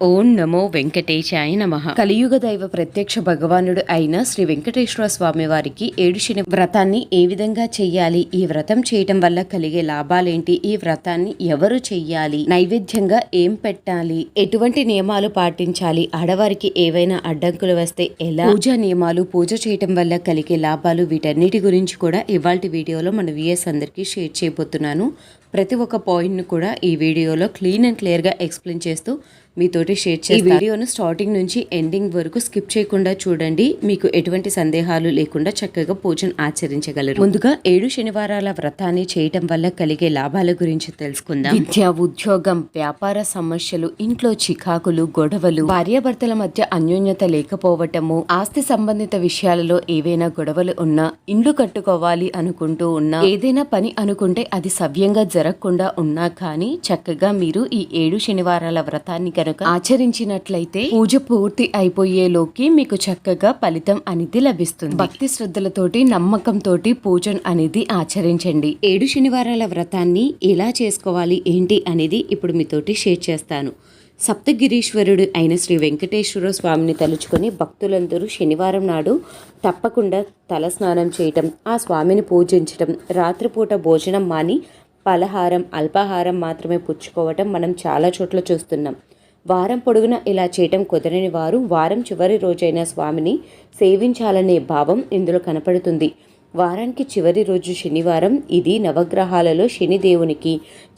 ఓం నమో వెంకటేశాయ నమ. కలియుగ దైవ ప్రత్యక్ష భగవానుడు అయిన శ్రీ వెంకటేశ్వర స్వామి వారికి ఏడు శని వ్రతాన్ని ఏ విధంగా చెయ్యాలి? ఈ వ్రతం చేయటం వల్ల కలిగే లాభాలేంటి? ఈ వ్రతాన్ని ఎవరు చెయ్యాలి? నైవేద్యంగా ఏం పెట్టాలి? ఎటువంటి నియమాలు పాటించాలి? ఆడవారికి ఏవైనా అడ్డంకులు వస్తే ఎలా? పూజా నియమాలు పూజ చేయటం వల్ల కలిగే లాభాలు వీటన్నిటి గురించి కూడా ఇవాళ వీడియోలో మన విఎస్ అందరికీ షేర్ చేయబోతున్నాను. ప్రతి ఒక్క పాయింట్ను కూడా ఈ వీడియోలో క్లీన్ అండ్ క్లియర్గా ఎక్స్ప్లెయిన్ చేస్తూ మీతోటి షేర్ చేసి ఈ వీడియోను స్టార్టింగ్ నుంచి ఎండింగ్ వరకు స్కిప్ చేయకుండా చూడండి. మీకు ఎటువంటి సందేహాలు లేకుండా చక్కగా పూజను ఆచరించగలరు. ముందుగా ఏడు శనివారాల వ్రతాన్ని చేయటం వల్ల కలిగే లాభాల గురించి తెలుసుకుందాం. విద్య ఉద్యోగం వ్యాపార సమస్యలు ఇంట్లో చికాకులు గొడవలు భార్యాభర్తల మధ్య అన్యోన్యత లేకపోవటము ఆస్తి సంబంధిత విషయాలలో ఏవైనా గొడవలు ఉన్నా ఇండ్లు కట్టుకోవాలి అనుకుంటూ ఉన్నా ఏదైనా పని అనుకుంటే అది సవ్యంగా జరగకుండా ఉన్నా కానీ చక్కగా మీరు ఈ ఏడు శనివారాల వ్రతాన్ని కనుక ఆచరించినట్లయితే పూజ పూర్తి అయిపోయేలోకి మీకు చక్కగా ఫలితం అనేది లభిస్తుంది. భక్తి శ్రద్ధలతోటి నమ్మకంతో పూజను అనేది ఆచరించండి. ఏడు శనివారాల వ్రతాన్ని ఎలా చేసుకోవాలి ఏంటి అనేది ఇప్పుడు మీతోటి షేర్ చేస్తాను. సప్తగిరీశ్వరుడు అయిన శ్రీ వెంకటేశ్వర స్వామిని తలుచుకొని భక్తులందరూ శనివారం నాడు తప్పకుండా తల స్నానం చేయటం ఆ స్వామిని పూజించటం రాత్రిపూట భోజనం మాని పలహారం అల్పాహారం మాత్రమే పుచ్చుకోవటం మనం చాలా చోట్ల చూస్తున్నాం. వారం పొడుగున ఇలా చేయటం కుదరని వారు వారం చివరి రోజైన స్వామిని సేవించాలనే భావం ఇందులో కనపడుతుంది. వారానికి చివరి రోజు శనివారం ఇది నవగ్రహాలలో శనిదేవునికి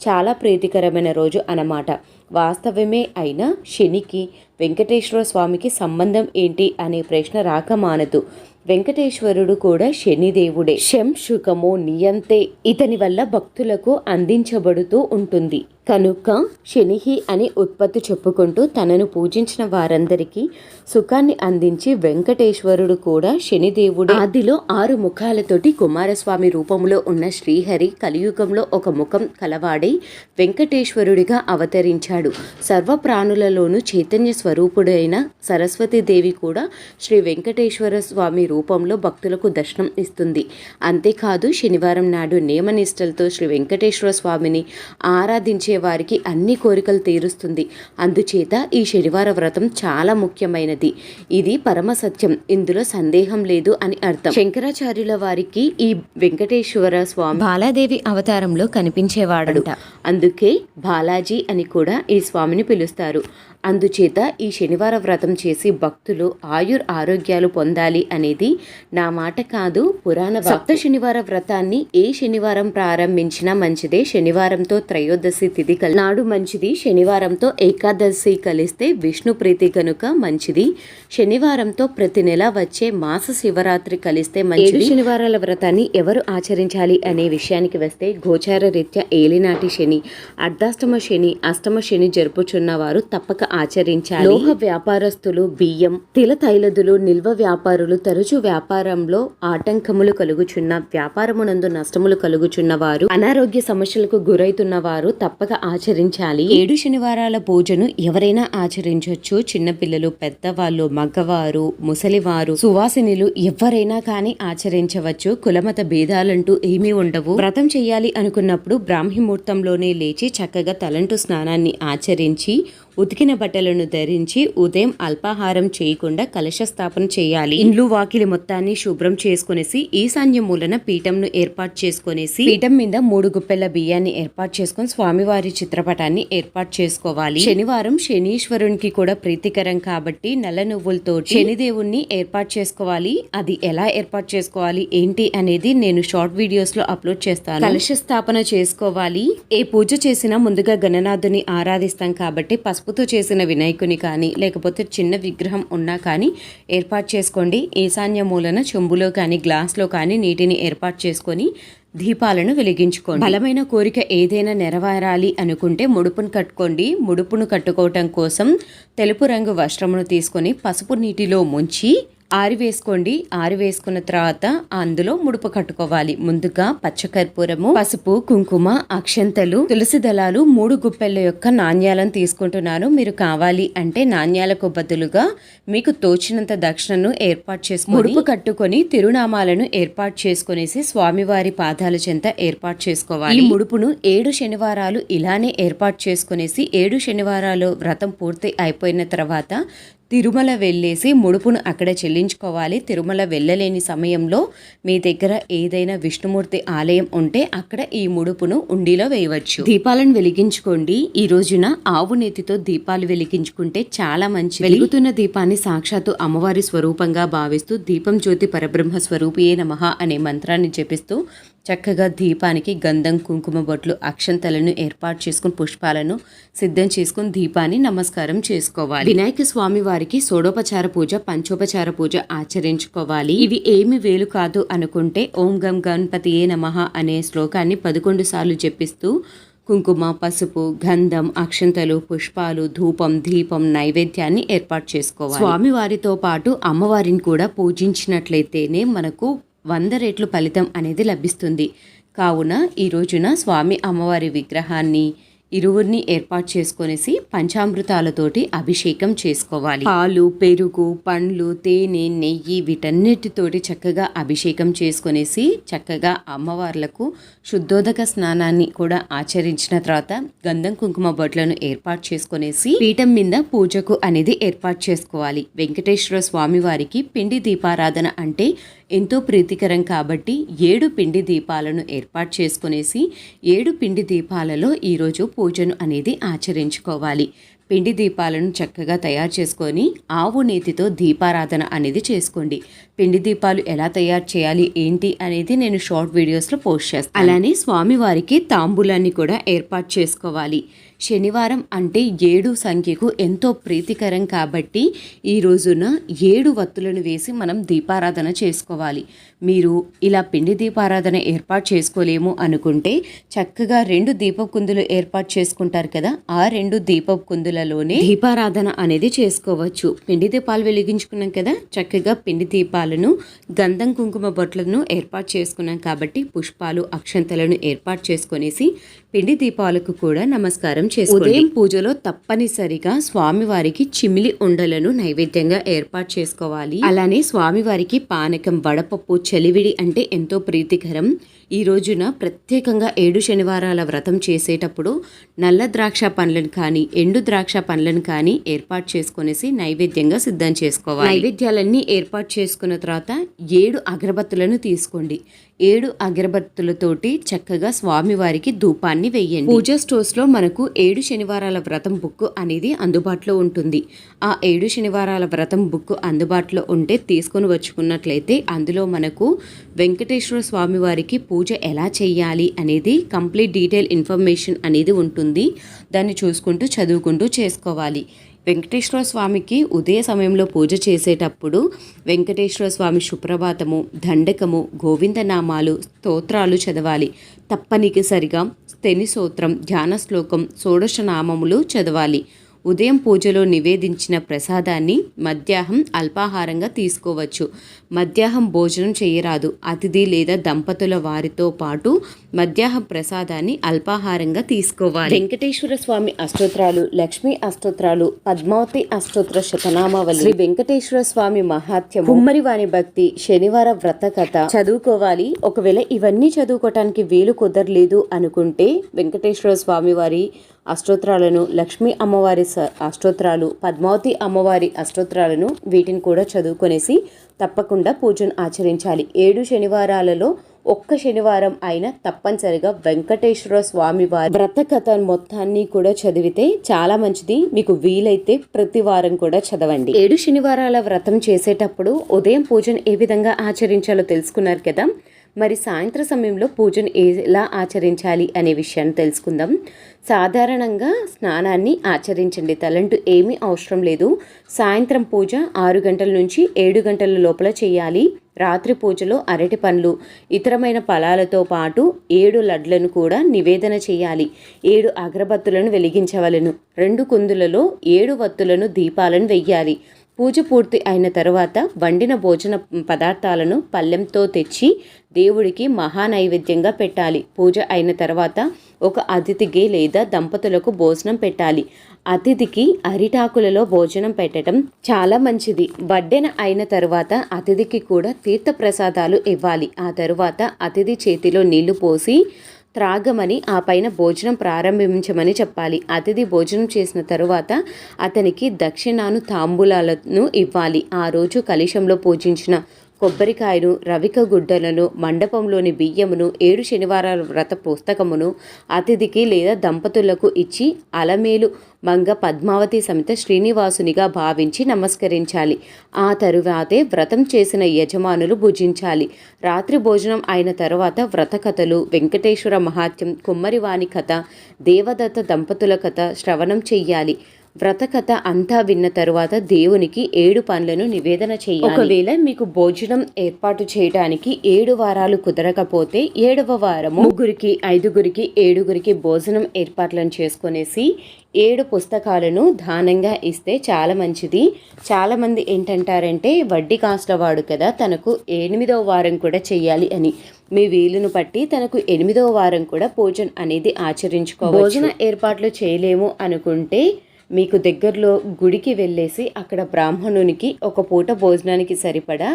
చాలా ప్రీతికరమైన రోజు అన్నమాట. వాస్తవమే అయినా శనికి వెంకటేశ్వర స్వామికి సంబంధం ఏంటి అనే ప్రశ్న రాకమానదు వెంకటేశ్వరుడు కూడా శనిదేవుడే శం శుకమో నియంతే ఇతని వల్ల భక్తులకు అందించబడుతూ ఉంటుంది. కనుక శనిహి అని ఉత్పత్తి చెప్పుకుంటూ తనను పూజించిన వారందరికీ సుఖాన్ని అందించి వెంకటేశ్వరుడు కూడా శనిదేవుడు ఆదిలో ఆరు ముఖాలతోటి కుమారస్వామి రూపంలో ఉన్న శ్రీహరి కలియుగంలో ఒక ముఖం కలవాడై వెంకటేశ్వరుడిగా అవతరించాడు. సర్వ ప్రాణులలోనూ చైతన్య స్వరూపుడైన సరస్వతీదేవి కూడా శ్రీ వెంకటేశ్వర స్వామి రూపంలో భక్తులకు దర్శనం ఇస్తుంది. అంతేకాదు శనివారం నాడు నియమనిష్టలతో శ్రీ వెంకటేశ్వర స్వామిని ఆరాధించే వారికి అన్ని కోరికలు తీరుస్తుంది. అందుచేత ఈ శనివార వ్రతం చాలా ముఖ్యమైనది. ఇది పరమ సత్యం. ఇందులో సందేహం లేదు అని అర్థం. శంకరాచార్యుల వారికి ఈ వెంకటేశ్వర స్వామి బాలాదేవి అవతారంలో కనిపించేవాడంట. అందుకే బాలాజీ అని కూడా ఈ స్వామిని పిలుస్తారు. అందుచేత ఈ శనివార వ్రతం చేసి భక్తులు ఆయుర్ ఆరోగ్యాలు పొందాలి అనేది నా మాట కాదు పురాణ సప్త శనివార వ్రతాన్ని ఏ శనివారం ప్రారంభించినా మంచిదే. శనివారంతో త్రయోదశి తిథి కలి నాడు మంచిది. శనివారంతో ఏకాదశి కలిస్తే విష్ణు ప్రీతి కనుక మంచిది. శనివారంతో ప్రతి నెల వచ్చే మాస శివరాత్రి కలిస్తే మంచిది. శనివారాల వ్రతాన్ని ఎవరు ఆచరించాలి అనే విషయానికి వస్తే గోచార రీత్యా ఏలినాటి శని అర్ధాష్టమ శని అష్టమ శని జరుపుచున్న వారు తప్పక ఆచరించాలి. లోహ వ్యాపారస్తులు బియ్యం తిల తైలదులు నిల్వ వ్యాపారులు తరచు వ్యాపారంలో ఆటంకములు కలుగుచున్న వ్యాపారమునందు నష్టములు కలుగుచున్న వారు అనారోగ్య సమస్యలకు గురైతున్న వారు తప్పక ఆచరించాలి. ఏడు శనివారాల పూజను ఎవరైనా ఆచరించవచ్చు చిన్నపిల్లలు పెద్దవాళ్ళు మగవారు ముసలివారు సువాసినులు ఎవరైనా కానీ ఆచరించవచ్చు. కులమత భేదాలంటూ ఏమీ ఉండవు. వ్రతం చేయాలి అనుకున్నప్పుడు బ్రాహ్మీ ముహూర్తంలోనే లేచి చక్కగా తలంటు స్నానాన్ని ఆచరించి ఉతికిన బట్టలను ధరించి ఉదయం అల్పాహారం చేయకుండా కలశ స్థాపన చేయాలి. ఇండ్లు వాకిలి మొత్తాన్ని శుభ్రం చేసుకునేసి ఈశాన్య మూలన పీఠంను ఏర్పాటు చేసుకునేసి పీఠం మీద మూడు గుప్పెల బియ్యాన్ని ఏర్పాటు చేసుకొని స్వామివారి చిత్రపటాన్ని ఏర్పాటు చేసుకోవాలి. శనివారం శనీశ్వరునికి కూడా ప్రీతికరం కాబట్టి నల్ల నువ్వులతో శనిదేవుణ్ణి ఏర్పాటు చేసుకోవాలి. అది ఎలా ఏర్పాటు చేసుకోవాలి ఏంటి అనేది నేను షార్ట్ వీడియోస్లో అప్లోడ్ చేస్తాను. కలశ స్థాపన చేసుకోవాలి. ఏ పూజ చేసినా ముందుగా గణనాథుని ఆరాధిస్తాం కాబట్టి పసుపుతో చేసిన వినాయకుని కానీ లేకపోతే చిన్న విగ్రహం ఉన్నా కానీ ఏర్పాటు చేసుకోండి. ఈశాన్య మూలన చెంబులో కానీ గ్లాస్లో కానీ నీటిని ఏర్పాటు చేసుకొని దీపాలను వెలిగించుకోండి. బలమైన కోరిక ఏదైనా నెరవేరాలి అనుకుంటే ముడుపును కట్టుకోండి. ముడుపును కట్టుకోవటం కోసం తెలుపు రంగు వస్త్రమును తీసుకొని పసుపు నీటిలో ముంచి ఆరివేసుకోండి. ఆరివేసుకున్న తర్వాత అందులో ముడుపు కట్టుకోవాలి. ముందుగా పచ్చకర్పూరము పసుపు కుంకుమ అక్షంతలు తులసి దళాలు మూడు గుప్పెళ్ళ యొక్క నాణ్యాలను తీసుకుంటున్నాను. మీరు కావాలి అంటే నాణ్యాలకు బదులుగా మీకు తోచినంత దక్షిణను ఏర్పాటు చేసుకుని ముడుపు కట్టుకొని తిరునామాలను ఏర్పాటు చేసుకునేసి స్వామివారి పాదాల చెంత ఏర్పాటు చేసుకోవాలి. ఈ ముడుపును ఏడు శనివారాలు ఇలానే ఏర్పాటు చేసుకునేసి ఏడు శనివారాలు వ్రతం పూర్తి అయిపోయిన తర్వాత తిరుమల వెళ్ళేసి ముడుపును అక్కడ చెల్లించుకోవాలి. తిరుమల వెళ్ళలేని సమయంలో మీ దగ్గర ఏదైనా విష్ణుమూర్తి ఆలయం ఉంటే అక్కడ ఈ ముడుపును ఉండిలో వేయవచ్చు. దీపాలను వెలిగించుకోండి. ఈ రోజున ఆవు నేతితో దీపాలు వెలిగించుకుంటే చాలా మంచి వెలుగుతున్న దీపాన్ని సాక్షాత్తు అమ్మవారి స్వరూపంగా భావిస్తూ దీపం జ్యోతి పరబ్రహ్మ స్వరూపియే నమ అనే మంత్రాన్ని జపిస్తూ చక్కగా దీపానికి గంధం కుంకుమ బొట్లు అక్షంతలను ఏర్పాటు చేసుకుని పుష్పాలను సిద్ధం చేసుకుని దీపాన్ని నమస్కారం చేసుకోవాలి. వినాయక స్వామి వారికి షోడోపచార పూజ పంచోపచార పూజ ఆచరించుకోవాలి. ఇవి ఏమి వేలు కాదు అనుకుంటే ఓం గం గణపతియే నమః అనే శ్లోకాన్ని పదకొండు సార్లు జపిస్తూ కుంకుమ పసుపు గంధం అక్షంతలు పుష్పాలు ధూపం దీపం నైవేద్యాన్ని ఏర్పాటు చేసుకోవాలి. స్వామివారితో పాటు అమ్మవారిని కూడా పూజించినట్లయితేనే మనకు వంద రెట్లు ఫలితం అనేది లభిస్తుంది. కావున ఈ రోజున స్వామి అమ్మవారి విగ్రహాన్ని ఇరువురిని ఏర్పాటు చేసుకొనేసి పంచామృతాలతోటి అభిషేకం చేసుకోవాలి. పాలు పెరుగు పండ్లు తేనె నెయ్యి వీటన్నిటితోటి చక్కగా అభిషేకం చేసుకొనేసి చక్కగా అమ్మవార్లకు శుద్ధోదక స్నానాన్ని కూడా ఆచరించిన తర్వాత గంధం కుంకుమ బొట్లను ఏర్పాటు చేసుకునేసి పీఠం మీద పూజకు అనేది ఏర్పాటు చేసుకోవాలి. వెంకటేశ్వర స్వామి వారికి పిండి దీపారాధన అంటే ఎంతో ప్రీతికరం కాబట్టి ఏడు పిండి దీపాలను ఏర్పాటు చేసుకునేసి ఏడు పిండి దీపాలలో ఈరోజు పూజను అనేది ఆచరించుకోవాలి. పిండి దీపాలను చక్కగా తయారు చేసుకొని ఆవు నేతితో దీపారాధన అనేది చేసుకోండి. పిండి దీపాలు ఎలా తయారు చేయాలి ఏంటి అనేది నేను షార్ట్ వీడియోస్లో పోస్ట్ చేస్తాను. అలానే స్వామివారికి తాంబూలాన్ని కూడా ఏర్పాటు చేసుకోవాలి. శనివారం అంటే ఏడు సంఖ్యకు ఎంతో ప్రీతికరం కాబట్టి ఈ రోజున ఏడు వత్తులను వేసి మనం దీపారాధన చేసుకోవాలి. మీరు ఇలా పిండి దీపారాధన ఏర్పాటు చేసుకోలేము అనుకుంటే చక్కగా రెండు దీపపు కుందులు ఏర్పాటు చేసుకుంటారు కదా ఆ రెండు దీపపు కుందులలోనే దీపారాధన అనేది చేసుకోవచ్చు. పిండి దీపాలు వెలిగించుకున్నాం కదా చక్కగా పిండి దీపాలను గంధం కుంకుమ బొట్లను ఏర్పాటు చేసుకున్నాం కాబట్టి పుష్పాలు అక్షంతలను ఏర్పాటు చేసుకునేసి పిండి దీపాలకు కూడా నమస్కారం చేసుకోండి. ఉదయం పూజలో తప్పనిసరిగా స్వామివారికి చిమిలి ఉండలను నైవేద్యంగా ఏర్పాటు చేసుకోవాలి. అలానే స్వామివారికి పానకం వడపప్పు చలివిడి అంటే ఎంతో ప్రీతికరం. ఈ రోజున ప్రత్యేకంగా ఏడు శనివారాల వ్రతం చేసేటప్పుడు నల్ల ద్రాక్ష పండ్లను కానీ ఎండు ద్రాక్ష పండ్లను కానీ ఏర్పాటు చేసుకునేసి నైవేద్యంగా సిద్ధం చేసుకోవాలి. నైవేద్యాలన్నీ ఏర్పాటు చేసుకున్న తర్వాత ఏడు అగరబత్తులను తీసుకోండి. ఏడు అగరబత్తులతోటి చక్కగా స్వామివారికి ధూపాన్ని వేయండి. పూజా స్టోర్స్లో మనకు ఏడు శనివారాల వ్రతం బుక్ అనేది అందుబాటులో ఉంటుంది. ఆ ఏడు శనివారాల వ్రతం బుక్ అందుబాటులో ఉంటే తీసుకొని వచ్చుకున్నట్లయితే అందులో మనకు వెంకటేశ్వర స్వామి వారికి పూజ ఎలా చేయాలి అనేది కంప్లీట్ డీటెయిల్ ఇన్ఫర్మేషన్ అనేది ఉంటుంది. దాన్ని చూసుకుంటూ చదువుకుంటూ చేసుకోవాలి. వెంకటేశ్వర స్వామికి ఉదయ సమయంలో పూజ చేసేటప్పుడు వెంకటేశ్వర స్వామి సుప్రభాతము దండకము గోవిందనామాలు స్తోత్రాలు చదవాలి. తప్పనిసరిగా స్థెని సూత్రం ధ్యాన శ్లోకం షోడశనామములు చదవాలి. ఉదయం పూజలో నివేదించిన ప్రసాదాన్ని మధ్యాహ్నం అల్పాహారంగా తీసుకోవచ్చు. మధ్యాహ్నం భోజనం చేయరాదు. అతిథి లేదా దంపతుల వారితో పాటు మధ్యాహ్నం ప్రసాదాన్ని అల్పాహారంగా తీసుకోవాలి. వెంకటేశ్వర స్వామి అష్టోత్రాలు లక్ష్మీ అష్టోత్రాలు పద్మావతి అష్టోత్ర శతనామావళి శ్రీ వెంకటేశ్వర స్వామి మహాత్యం కుమ్మరి వాణి భక్తి శనివార వ్రత కథ చదువుకోవాలి. ఒకవేళ ఇవన్నీ చదువుకోవటానికి వీలు కుదరలేదు అనుకుంటే వెంకటేశ్వర స్వామి వారి అష్టోత్రాలను లక్ష్మీ అమ్మవారి స- అష్టోత్రాలు పద్మావతి అమ్మవారి అష్టోత్రాలను వీటిని కూడా చదువుకొనేసి తప్పకుండా పూజను ఆచరించాలి. ఏడు శనివారాలలో ఒక్క శనివారం అయినా తప్పనిసరిగా వెంకటేశ్వర స్వామి వారి వ్రత కథ మొత్తాన్ని కూడా చదివితే చాలా మంచిది. మీకు వీలైతే ప్రతి వారం కూడా చదవండి. ఏడు శనివారాల వ్రతం చేసేటప్పుడు ఉదయం పూజను ఏ విధంగా ఆచరించాలో తెలుసుకున్నారు కదా. మరి సాయంత్ర సమయంలో పూజను ఎలా ఆచరించాలి అనే విషయాన్ని తెలుసుకుందాం. సాధారణంగా స్నానాన్ని ఆచరించండి. తలంటూ ఏమీ అవసరం లేదు. సాయంత్రం పూజ ఆరు గంటల నుంచి ఏడు గంటల లోపల చేయాలి. రాత్రి పూజలో అరటి పండ్లు ఇతరమైన ఫలాలతో పాటు ఏడు లడ్లను కూడా నివేదన చేయాలి. ఏడు అగరబత్తులను వెలిగించవలను. రెండు కుందులలో ఏడు వత్తులను దీపాలను వెయ్యాలి. పూజ పూర్తి అయిన తర్వాత వండిన భోజన పదార్థాలను పళ్ళెంతో తెచ్చి దేవుడికి మహానైవేద్యంగా పెట్టాలి. పూజ అయిన తర్వాత ఒక అతిథికి లేదా దంపతులకు భోజనం పెట్టాలి. అతిథికి అరిటాకులలో భోజనం పెట్టడం చాలా మంచిది. వడ్డెన అయిన తర్వాత అతిథికి కూడా తీర్థ ప్రసాదాలు ఇవ్వాలి. ఆ తరువాత అతిథి చేతిలో నీళ్ళు పోసి త్రాగమని ఆ పైన భోజనం ప్రారంభించమని చెప్పాలి. అతిథి భోజనం చేసిన తరువాత అతనికి దక్షిణాను తాంబూలాలను ఇవ్వాలి. ఆ రోజు కలిశంలో పూజించిన కొబ్బరికాయను రవిక గుడ్డలను మండపంలోని బియ్యమును ఏడు శనివారాల వ్రత పుస్తకమును అతిథికి లేదా దంపతులకు ఇచ్చి అలమేలు మంగ పద్మావతి సమేత శ్రీనివాసునిగా భావించి నమస్కరించాలి. ఆ తరువాతే వ్రతం చేసిన యజమానులు భుజించాలి. రాత్రి భోజనం అయిన తర్వాత వ్రత కథలు వెంకటేశ్వర మహాత్యం కుమ్మరివాణి కథ దేవదత్త దంపతుల కథ శ్రవణం చెయ్యాలి. వ్రత కథ అంతా విన్న తరువాత దేవునికి ఏడు పనులను నివేదన చేయాలి. ఒకవేళ మీకు భోజనం ఏర్పాటు చేయడానికి ఏడు వారాలు కుదరకపోతే ఏడవ వారము ముగ్గురికి ఐదుగురికి ఏడుగురికి భోజనం ఏర్పాట్లను చేసుకునేసి ఏడు పుస్తకాలను దానంగా ఇస్తే చాలా మంచిది. చాలామంది ఏంటంటారంటే వడ్డీ కాస్ట్ల వాడు కదా తనకు ఎనిమిదవ వారం కూడా చెయ్యాలి అని. మీ వీలును బట్టి తనకు ఎనిమిదవ వారం కూడా భోజనం అనేది ఆచరించుకోవచ్చు. భోజన ఏర్పాట్లు చేయలేము అనుకుంటే మీకు దగ్గరలో గుడికి వెళ్ళేసి అక్కడ బ్రాహ్మణునికి ఒక పూట భోజనానికి సరిపడా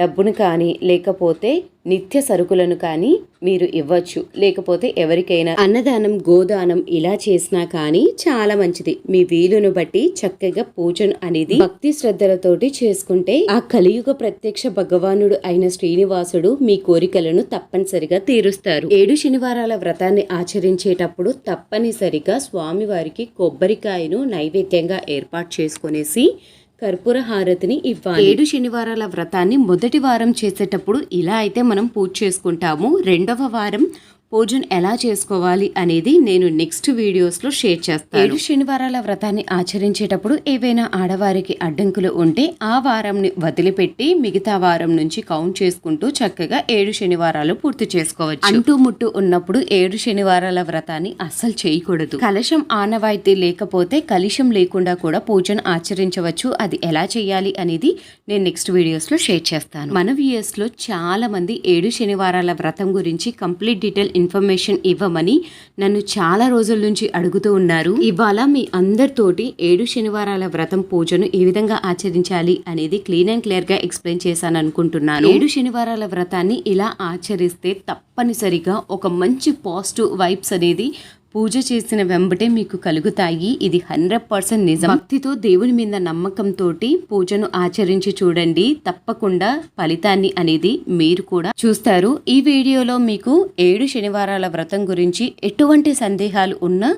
డబ్బును కానీ లేకపోతే నిత్య సరుకులను కానీ మీరు ఇవ్వచ్చు. లేకపోతే ఎవరికైనా అన్నదానం గోదానం ఇలా చేసినా కానీ చాలా మంచిది. మీ వీలును బట్టి చక్కగా పూజను అనేది భక్తి శ్రద్ధలతోటి చేసుకుంటే ఆ కలియుగ ప్రత్యక్ష భగవానుడు అయిన శ్రీనివాసుడు మీ కోరికలను తప్పనిసరిగా తీరుస్తారు. ఏడు శనివారాల వ్రతాన్ని ఆచరించేటప్పుడు తప్పనిసరిగా స్వామివారికి కొబ్బరికాయను నైవేద్యంగా ఏర్పాటు చేసుకునేసి కర్పూర హారతిని ఇవ్వాలి. ఏడు శనివారాల వ్రతాన్ని మొదటి వారం చేసేటప్పుడు ఇలా అయితే మనం పూజ చేసుకుంటాము. రెండవ వారం పూజను ఎలా చేసుకోవాలి అనేది నేను నెక్స్ట్ వీడియోస్లో షేర్ చేస్తాను. ఏడు శనివారాల వ్రతాన్ని ఆచరించేటప్పుడు ఏవైనా ఆడవారికి అడ్డంకులు ఉంటే ఆ వారంని వదిలిపెట్టి మిగతా వారం నుంచి కౌంట్ చేసుకుంటూ చక్కగా ఏడు శనివారాలు పూర్తి చేసుకోవచ్చు. అంటూ ముట్టు ఉన్నప్పుడు ఏడు శనివారాల వ్రతాన్ని అస్సలు చేయకూడదు. కలశం ఆనవాయితీ లేకపోతే కలుషం లేకుండా కూడా పూజను ఆచరించవచ్చు. అది ఎలా చేయాలి అనేది నేను నెక్స్ట్ వీడియోస్లో షేర్ చేస్తాను. మన వ్యూయర్స్లో చాలా మంది ఏడు శనివారాల వ్రతం గురించి కంప్లీట్ డీటెయిల్ ఇన్ఫర్మేషన్ ఇవ్వమని నన్ను చాలా రోజుల నుంచి అడుగుతూ ఉన్నారు. ఇవాళ మీ అందరితోటి ఏడు శనివారాల వ్రతం పూజను ఏ విధంగా ఆచరించాలి అనేది క్లీన్ అండ్ క్లియర్గా ఎక్స్ప్లెయిన్ చేశాను అనుకుంటున్నాను ఏడు శనివారాల వ్రతాన్ని ఇలా ఆచరిస్తే తప్పనిసరిగా ఒక మంచి పాజిటివ్ వైబ్స్ అనేది పూజ చేసిన వెంబటే మీకు కలుగుతాయి. ఇది హండ్రెడ్ పర్సెంట్ నిజం. భక్తితో దేవుని మీద నమ్మకంతో పూజను ఆచరించి చూడండి. తప్పకుండా ఫలితాన్ని అనేది మీరు కూడా చూస్తారు. ఈ వీడియోలో మీకు ఏడు శనివారాల వ్రతం గురించి ఎటువంటి సందేహాలు ఉన్నా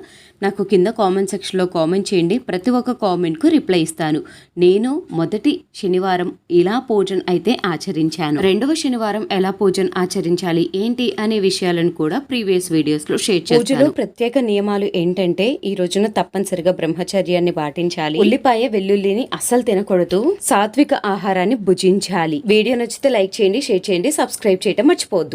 నాకు కింద కామెంట్ సెక్షన్లో కామెంట్ చేయండి. ప్రతి ఒక్క కామెంట్కు రిప్లై ఇస్తాను. నేను మొదటి శనివారం ఇలా పూజన్ అయితే ఆచరించాను. రెండవ శనివారం ఎలా పూజన్ ఆచరించాలి ఏంటి అనే విషయాలను కూడా ప్రీవియస్ వీడియోస్లో షేర్ చేస్తాను. ప్రత్యేక నియమాలు ఏంటంటే ఈ రోజున తప్పనిసరిగా బ్రహ్మచర్యాన్ని పాటించాలి. ఉల్లిపాయ వెల్లుల్లిని అస్సలు తినకూడదు. సాత్విక ఆహారాన్ని భుజించాలి. వీడియో నచ్చితే లైక్ చేయండి షేర్ చేయండి సబ్స్క్రైబ్ చేయడం మర్చిపోద్దు